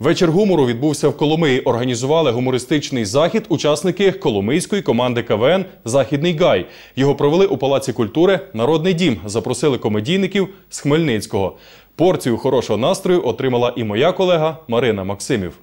Вечір гумору відбувся в Коломиї. Організували гумористичний захід учасники коломийської команди КВН Західний Гай. Його провели у Палаці культури Народний дім. Запросили комедійників з Хмельницького. Порцію хорошого настрою отримала і моя колега Марина Максимів.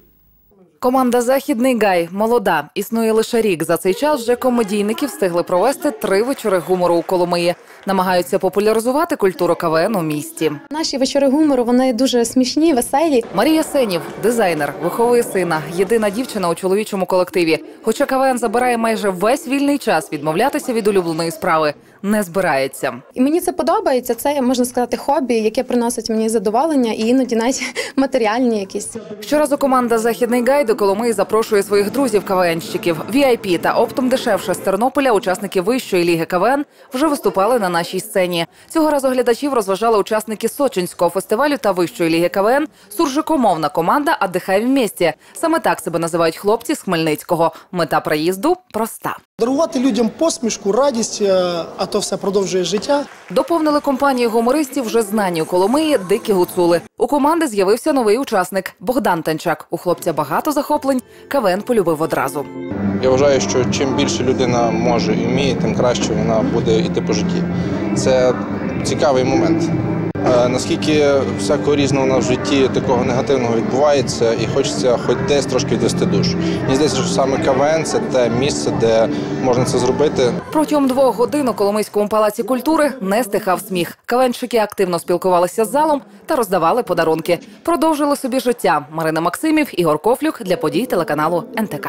Команда Західний Гай молода. Існує лише рік. За цей час вже комедійники встигли провести три вечори гумору у Коломиї. Намагаються популяризувати культуру КВН у місті. Наші вечори гумору вони дуже смішні, веселі. Марія Сенів, дизайнер, виховує сина, єдина дівчина у чоловічому колективі. Хоча КВН забирає майже весь вільний час, відмовлятися від улюбленої справи не збирається. І мені це подобається. Це можна сказати хобі, яке приносить мені задоволення і іноді навіть матеріальні якісь. Щоразу команда Західний Гай до Коломиї запрошує своїх друзів КВНщиків. VIP та оптом дешевше з Тернополя учасники вищої ліги КВН вже виступали на нашій сцені. Цього разу глядачів розважали учасники Сочинського фестивалю та вищої ліги КВН суржикомовна команда «Отдихай вместе». Саме так себе називають хлопці з Хмельницького. Мета приїзду проста. Дарувати людям посмішку, радість, е, а то все продовжує життя. Доповнили компанію гумористів вже знані у Коломиї дикі гуцули. У команди з'явився новий учасник Богдан Танчак. У хлопця багато захоплень. КВН полюбив одразу. Я вважаю, що чим більше людина може і вміє, тим краще вона буде йти по житті. Це цікавий момент. Е, Наскільки всякого різного у нас в житті такого негативного відбувається, і хочеться хоч десь трошки відвести душу. Мені здається, що саме КВН це те місце, де можна це зробити. Протягом двох годин у Коломийському палаці культури не стихав сміх. КВНщики активно спілкувалися з залом та роздавали подарунки. Продовжили собі життя. Марина Максимів, Ігор Кофлюк для подій телеканалу НТК.